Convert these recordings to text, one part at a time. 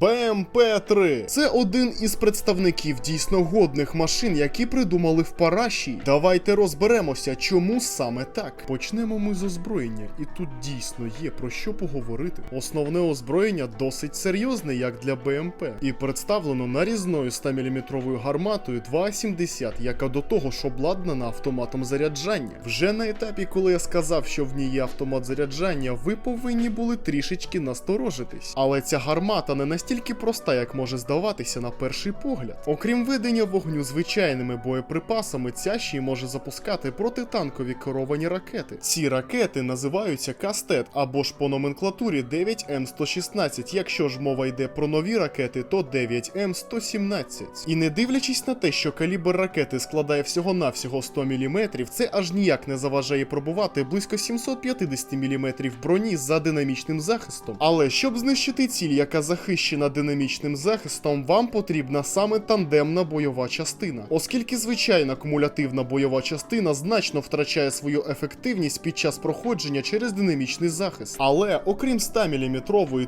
БМП-3 це один із представників дійсно годних машин, які придумали в Параші. Давайте розберемося, чому саме так. Почнемо ми з озброєння, і тут дійсно є про що поговорити. Основне озброєння досить серйозне, як для БМП, і представлено нарізною 100-мм гарматою 2,70, яка до того ж обладнана автоматом заряджання. Вже на етапі, коли я сказав, що в ній є автомат заряджання, ви повинні були трішечки насторожитись. Але ця гармата не настільки проста, як може здаватися на перший погляд. Окрім ведення вогню звичайними боєприпасами, ця ще й може запускати протитанкові керовані ракети. Ці ракети називаються кастет або ж по номенклатурі 9М116. Якщо ж мова йде про нові ракети, то 9М117. І не дивлячись на те, що калібр ракети складає всього-навсього 100 мм, це аж ніяк не заважає пробувати близько 750 мм броні за динамічним захистом. Але щоб знищити ціль, яка захищена динамічним захистом, вам потрібна саме тандемна бойова частина, оскільки звичайна кумулятивна бойова частина значно втрачає свою ефективність під час проходження через динамічний захист. Але окрім 100 мм,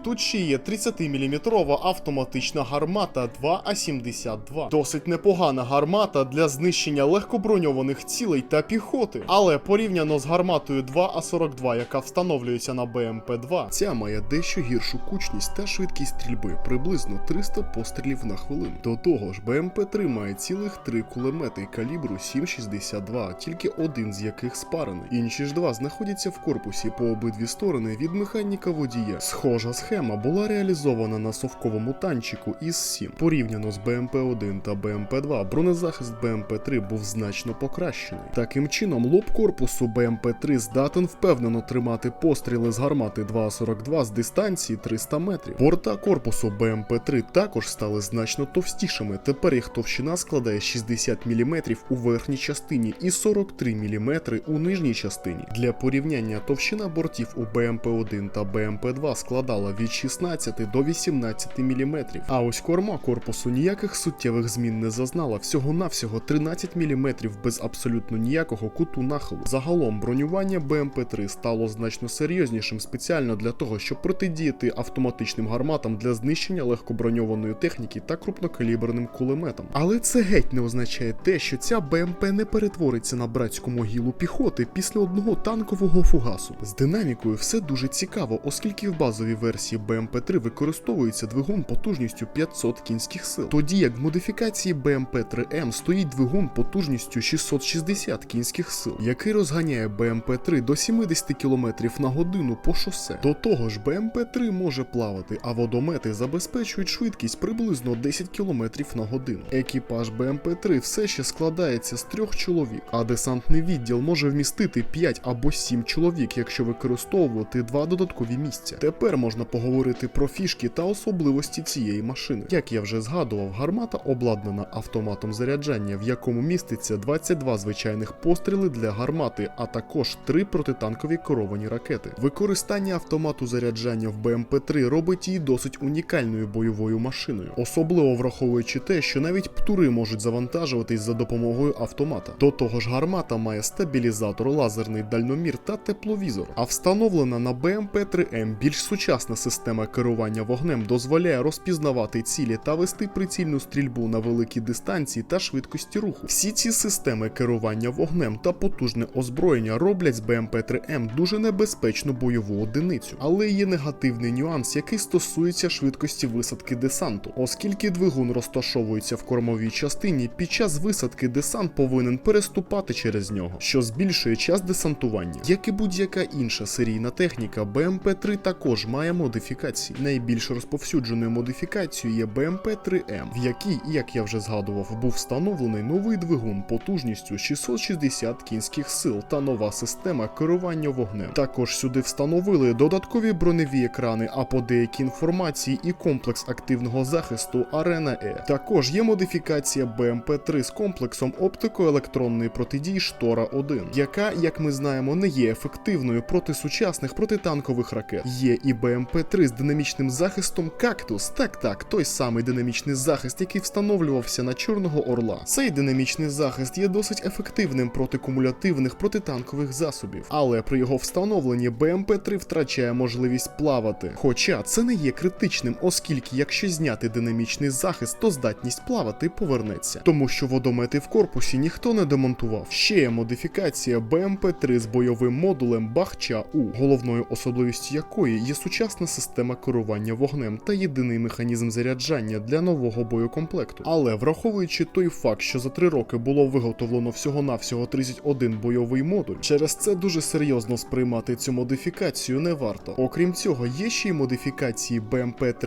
тут ще є 30 мм автоматична гармата 2А72. Досить непогана гармата для знищення легкоброньованих цілей та піхоти. Але порівняно з гарматою 2А42, яка встановлюється на БМП-2, ця має дещо гіршу кучність та швидкість стрільби, приблизно 300 пострілів на хвилину. До того ж, БМП-3 має цілих три кулемети калібру 7,62, тільки один з яких спарений. Інші ж два знаходяться в корпусі по обидві сторони від механіка водія. Схожа схема була реалізована на совковому танчику із 7 Порівняно з БМП-1 та БМП-2, бронезахист БМП-3 був значно покращений. Таким чином, лоб корпусу БМП-3 здатен впевнено тримати постріли з гармати 2,42 з дистанції 300 метрів. Борта корпусу БМП-3 також стали значно товстішими. Тепер їх товщина складає 60 мм у верхній частині і 43 мм у нижній частині. Для порівняння товщина бортів у БМП-1 та БМП-2 складала від 16 до 18 мм. А ось корма корпусу ніяких суттєвих змін не зазнала, всього-навсього 13 мм без абсолютно ніякого куту нахилу. Загалом бронювання БМП-3 стало значно серйознішим спеціально для того, щоб протидіяти автоматичним гарматам для знищення легкоброньованої техніки та крупнокаліберним кулеметам. Але це геть не означає те, що ця БМП не перетвориться на братську могилу піхоти після одного танкового фугасу. З динамікою все дуже цікаво, оскільки в базовій версії БМП-3 використовується двигун потужністю 500 кінських сил, тоді як в модифікації БМП-3М стоїть двигун потужністю 660 кінських сил, який розганяє БМП-3 до 70 км на годину по шосе. До того ж, БМП-3 може плавати, а водомети забезпечують швидкість приблизно 10 км на годину. Екіпаж БМП-3 все ще складається з трьох чоловік, а десантний відділ може вмістити 5 або 7 чоловік, якщо використовувати два додаткові місця. Тепер можна поговорити про фішки та особливості цієї машини. Як я вже згадував, гармата обладнана автоматом заряджання, в якому міститься 22 звичайних постріли для гармати, а також 3 протитанкові керовані ракети. Використання автомату заряджання в БМП-3 робить її досить унікальною бойовою машиною, особливо враховуючи те, що навіть птури можуть завантажуватись за допомогою автомата. До того ж, гармата має стабілізатор, лазерний дальномір та тепловізор. А встановлена на БМП-3М більш сучасна система керування вогнем дозволяє розпізнавати цілі та вести прицільну стрільбу на великій дистанції та швидкості руху. Всі ці системи керування вогнем та потужне озброєння роблять з БМП-3М дуже небезпечну бойову одиницю, але є негативний нюанс, який стосується швидкості висадки десанту, оскільки двигун розташовується в кормовій частині, під час висадки десант повинен переступати через нього, що збільшує час десантування. Як і будь-яка інша серійна техніка, БМП-3 також має модифікації. Найбільш розповсюдженою модифікацією є БМП-3М, в якій, як я вже згадував, був встановлений новий двигун потужністю 660 кінських сил та нова система керування вогнем. Також сюди встановили додаткові броневі екрани, а по деякій інформації і комплекс активного захисту Арена Е. Також є модифікація БМП-3 з комплексом оптико-електронної протидії Штора 1, яка, як ми знаємо, не є ефективною проти сучасних протитанкових ракет. Є і БМП-3 з динамічним захистом Кактус. Так, так, той самий динамічний захист, який встановлювався на Чорного Орла. Цей динамічний захист є досить ефективним проти кумулятивних протитанкових засобів, але при його встановленні БМП-3 втрачає можливість плавати. Хоча це не є критичним, оскільки якщо зняти динамічний захист, то здатність плавати повернеться, тому що водомети в корпусі ніхто не демонтував. Ще є модифікація БМП-3 з бойовим модулем Бахча У, головною особливістю якої є сучасна система керування вогнем та єдиний механізм заряджання для нового боєкомплекту. Але враховуючи той факт, що за три роки було виготовлено всього-навсього 31 бойовий модуль, через це дуже серйозно сприймати цю модифікацію не варто. Окрім цього, є ще й модифікації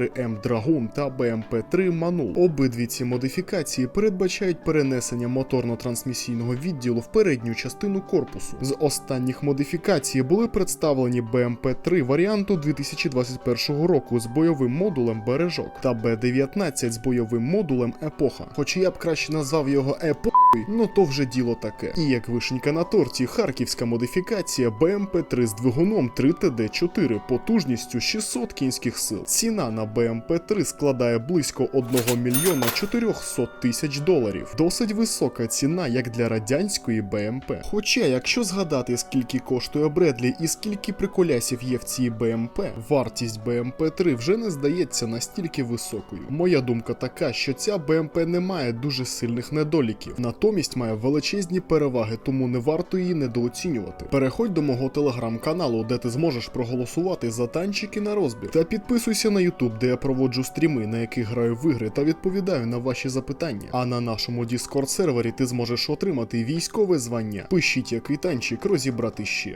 BMP-3M та BMP-3 Манул. Обидві ці модифікації передбачають перенесення моторно-трансмісійного відділу в передню частину корпусу. З останніх модифікацій були представлені BMP-3 варіанту 2021 року з бойовим модулем Бережок та B-19 з бойовим модулем Епоха. Хоч я б краще назвав його Епохою, ну то вже діло таке. І як вишенька на торті, харківська модифікація BMP-3 з двигуном 3TD4 потужністю 600 кінських сил. Ціна на BMP-3 складає близько 1 мільйона 400 тисяч доларів. Досить висока ціна, як для радянської BMP. Хоча, якщо згадати, скільки коштує Бредлі і скільки приколясів є в цій BMP, вартість BMP-3 вже не здається настільки високою. Моя думка така, що ця BMP не має дуже сильних недоліків, натомість має величезні переваги, тому не варто її недооцінювати. Переходь до мого телеграм-каналу, де ти зможеш проголосувати за танчики на розбір. Та підписуйся на YouTube, де я проводжу стріми, на яких граю в ігри та відповідаю на ваші запитання. А на нашому Discord сервері ти зможеш отримати військове звання. Пишіть, який танчик розібрати ще.